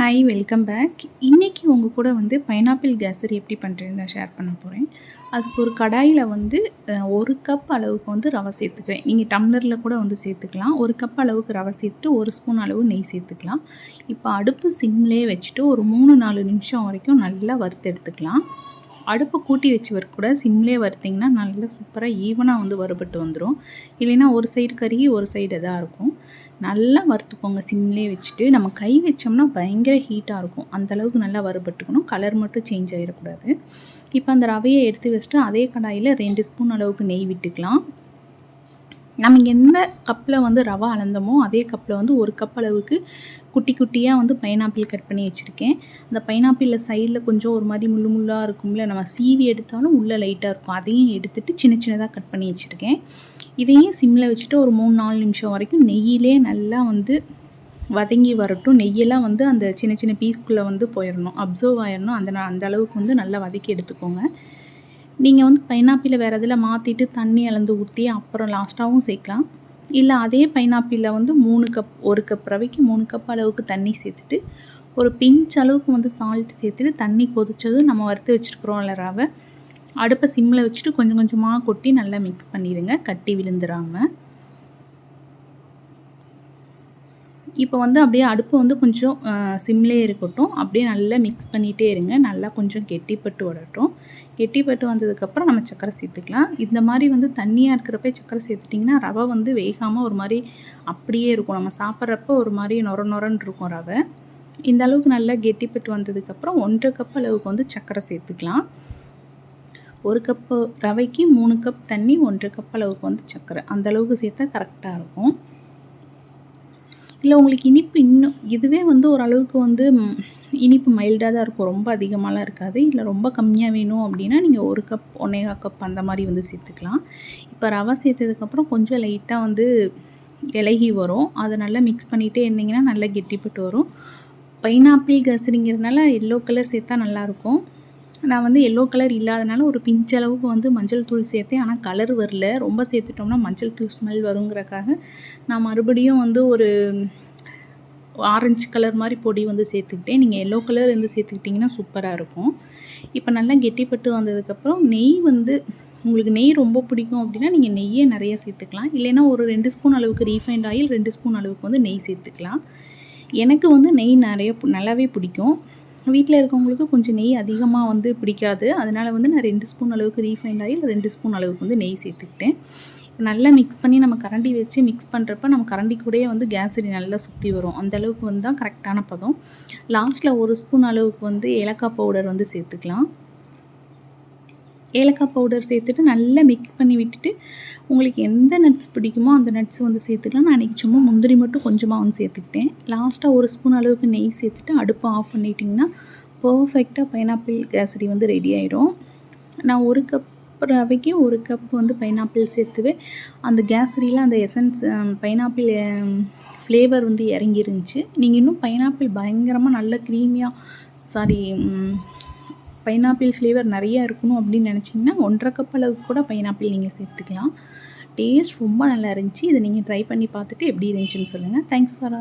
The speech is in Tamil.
ஹாய் வெல்கம் பேக் இன்றைக்கி உங்கள் கூட வந்து பைனாப்பிள் கேசரி எப்படி பண்ணுறேன்னு தான் ஷேர் பண்ண போகிறேன் அதுக்கு ஒரு கடாயில் வந்து ஒரு கப் அளவுக்கு வந்து ரவை சேர்த்துக்கிறேன். நீங்கள் டம்ளரில் கூட வந்து சேர்த்துக்கலாம். ஒரு கப் அளவுக்கு ரவை சேர்த்துட்டு ஒரு ஸ்பூன் அளவு நெய் சேர்த்துக்கலாம். இப்போ அடுப்பு சிம்லேயே வச்சுட்டு ஒரு மூணு நாலு நிமிஷம் வரைக்கும் நல்லா வறுத்து எடுத்துக்கலாம். அடுப்பு கூட்டி வச்சு வறுக்க கூட சிம்லே வறுத்திங்கன்னா நல்லா சூப்பராக ஈவனாக வந்து வறுபட்டு வந்துடும் இல்லைன்னா ஒரு சைடு கருகி ஒரு சைடு இதாக இருக்கும். நல்லா வறுத்துக்கோங்க சிம்லே வச்சுட்டு. நம்ம கை வச்சோம்னா பயங்கர ஹீட்டாக இருக்கும். அந்தளவுக்கு நல்லா வறுபட்டுக்கணும். கலர் மட்டும் சேஞ்ச் ஆகிடக்கூடாது இப்போ அந்த ரவையை எடுத்து வச்சுட்டு அதே கடாயில் ரெண்டு ஸ்பூன் அளவுக்கு நெய் விட்டுக்கலாம். நம்ம எந்த கப்பில் வந்து ரவா அளந்தோமோ அதே கப்பில் வந்து ஒரு கப் அளவுக்கு குட்டி குட்டியாக வந்து பைனாப்பிள் கட் பண்ணி வச்சுருக்கேன். அந்த பைனாப்பிளில் சைடில் கொஞ்சம் ஒரு மாதிரி முள்ளு முள்ளாக இருக்கும்ல நம்ம சீவி எடுத்தாலும் உள்ளே லைட்டாக இருக்கும். அதையும் எடுத்துகிட்டு சின்ன சின்னதாக கட் பண்ணி வச்சுருக்கேன். இதையும் சிம்மில் வச்சுட்டு ஒரு மூணு நாலு நிமிஷம் வரைக்கும் நெய்யிலே நல்லா வந்து வதங்கி வரட்டும். நெய்யெல்லாம் வந்து அந்த சின்ன சின்ன பீஸ்குள்ளே வந்து போயிடணும் அப்சர்வ் ஆயிடணும் அந்த அந்த அளவுக்கு வந்து நல்லா வதக்கி எடுத்துக்கோங்க. நீங்கள் வந்து பைனாப்பிளை வேறு இதில் மாற்றிட்டு தண்ணி அளந்து ஊற்றி அப்புறம் லாஸ்ட்டாகவும் சேர்க்கலாம். இல்லை அதே பைனாப்பிளில் வந்து மூணு கப் ஒரு கப் ரவைக்கு மூணு கப் அளவுக்கு தண்ணி சேர்த்துட்டு ஒரு பிஞ்ச் அளவுக்கு வந்து சால்ட் சேர்த்துட்டு தண்ணி கொதித்ததும் நம்ம வறுத்து வச்சுருக்குறோம்ல ரவை. அடுப்பை சிம்மில் வச்சுட்டு கொஞ்சம் கொஞ்சமாக கொட்டி நல்லா மிக்ஸ் பண்ணிடுங்க. கட்டி விழுந்துடாமல் இப்போ வந்து அப்படியே அடுப்பு வந்து கொஞ்சம் சிம்லேயே இருக்கட்டும். அப்படியே நல்லா மிக்ஸ் பண்ணிகிட்டே இருங்க. நல்லா கொஞ்சம் கெட்டிப்பட்டு வரட்டும். கெட்டிப்பட்டு வந்ததுக்கப்புறம் நம்ம சக்கரை சேர்த்துக்கலாம். இந்த மாதிரி வந்து தண்ணியாக இருக்கிறப்ப சக்கரை சேர்த்துட்டிங்கன்னா ரவை வந்து வேகாமல் ஒரு மாதிரி அப்படியே இருக்கும். நம்ம சாப்பிட்றப்ப ஒரு மாதிரி நொர நொரன்னு இருக்கும் ரவை. இந்த அளவுக்கு நல்லா கெட்டிப்பட்டு வந்ததுக்கப்புறம் ஒன்றரை கப் அளவுக்கு வந்து சக்கரை சேர்த்துக்கலாம். ஒரு கப்பு ரவைக்கு மூணு கப் தண்ணி ஒன்றரை கப் அளவுக்கு வந்து சக்கரை. அந்தளவுக்கு சேர்த்தா கரெக்டாக இருக்கும். இல்லை உங்களுக்கு இனிப்பு இன்னும் இதுவே வந்து ஓரளவுக்கு வந்து இனிப்பு மைல்டாக தான் இருக்கும். ரொம்ப அதிகமாகலாம் இருக்காது. இல்லை ரொம்ப கம்மியாக வேணும் அப்படின்னா நீங்கள் ஒரு கப் ஒன்னேகா கப் அந்த மாதிரி வந்து சேர்த்துக்கலாம். இப்போ ரவை சேர்த்ததுக்கப்புறம் கொஞ்சம் லைட்டாக வந்து இலகி வரும். அதை நல்லா மிக்ஸ் பண்ணிகிட்டே இருந்தீங்கன்னா நல்லா கெட்டிப்பட்டு வரும். பைனாப்பிள் கசரிங்கிறதுனால எல்லோ கலர் சேர்த்தா நல்லாயிருக்கும் நான் வந்து எல்லோ கலர் இல்லாதனால ஒரு பிஞ்சளவுக்கு வந்து மஞ்சள் தூள் சேர்த்தேன். ஆனால் கலர் வரல. ரொம்ப சேர்த்துட்டோம்னா மஞ்சள் தூள் ஸ்மெல் வருங்கிறக்காக நான் மறுபடியும் வந்து ஒரு ஆரஞ்சு கலர் மாதிரி பொடி வந்து சேர்த்துக்கிட்டேன். நீங்கள் எல்லோ கலர் வந்து சேர்த்துக்கிட்டிங்கன்னா சூப்பராக இருக்கும். இப்போ நல்லா கெட்டிப்பட்டு வந்ததுக்கப்புறம் நெய் வந்து உங்களுக்கு நெய் ரொம்ப பிடிக்கும் அப்படின்னா நீங்கள் நெய்யே நிறைய சேர்த்துக்கலாம். இல்லைன்னா ஒரு ரெண்டு ஸ்பூன் அளவுக்கு ரீஃபைண்ட் ஆயில் ரெண்டு ஸ்பூன் அளவுக்கு வந்து நெய் சேர்த்துக்கலாம். எனக்கு வந்து நெய் நிறைய நல்லாவே பிடிக்கும். வீட்டில் இருக்கவங்களுக்கு கொஞ்சம் நெய் அதிகமாக வந்து பிடிக்காது. அதனால் வந்து நான் ரெண்டு ஸ்பூன் அளவுக்கு ரீஃபைண்ட் ஆயில் ரெண்டு ஸ்பூன் அளவுக்கு வந்து நெய் சேர்த்துக்கிட்டேன். நல்லா மிக்ஸ் பண்ணி நம்ம கரண்டி வச்சு மிக்ஸ் பண்ணுறப்ப நம்ம கரண்டி கூடயே வந்து கேசரி நல்லா சுற்றி வரும். அந்த அளவுக்கு வந்து தான் கரெக்டான பதம். லாஸ்ட்டில் ஒரு ஸ்பூன் அளவுக்கு வந்து ஏலக்காய் பவுடர் வந்து சேர்த்துக்கலாம். ஏலக்காய் பவுடர் சேர்த்துட்டு நல்லா மிக்ஸ் பண்ணி விட்டுட்டு உங்களுக்கு எந்த நட்ஸ் பிடிக்குமோ அந்த நட்ஸ் வந்து சேர்த்துக்கலாம். நான் அன்றைக்கி சும்மா முந்திரி மட்டும் கொஞ்சமாக வந்து சேர்த்துக்கிட்டேன் லாஸ்ட்டாக ஒரு ஸ்பூன் அளவுக்கு நெய் சேர்த்துட்டு அடுப்பை ஆஃப் பண்ணிட்டிங்கன்னா பர்ஃபெக்டாக பைனாப்பிள் கேசரி வந்து ரெடி ஆகிடும் நான் ஒரு கப் ரவைக்கு ஒரு கப் வந்து பைனாப்பிள் சேர்த்துவே அந்த கேசரியில் அந்த எசன்ஸ் பைனாப்பிள் ஃப்ளேவர் வந்து இறங்கிருந்துச்சு. நீங்கள் இன்னும் பைனாப்பிள் பயங்கரமாக நல்ல க்ரீமியாக சாரி பைனாப்பிள் ஃப்ளேவர் நிறையா இருக்கணும் அப்படின்னு நினச்சிங்கன்னா ஒன்றரை கப் அளவுக்கு கூட பைனாப்பிள் நீங்கள் சேர்த்துக்கலாம். டேஸ்ட் ரொம்ப நல்லா இருந்துச்சு. இதை நீங்கள் ட்ரை பண்ணி பார்த்துட்டு எப்படி இருந்துச்சுன்னு சொல்லுங்கள் தேங்க்ஸ் ஃபார்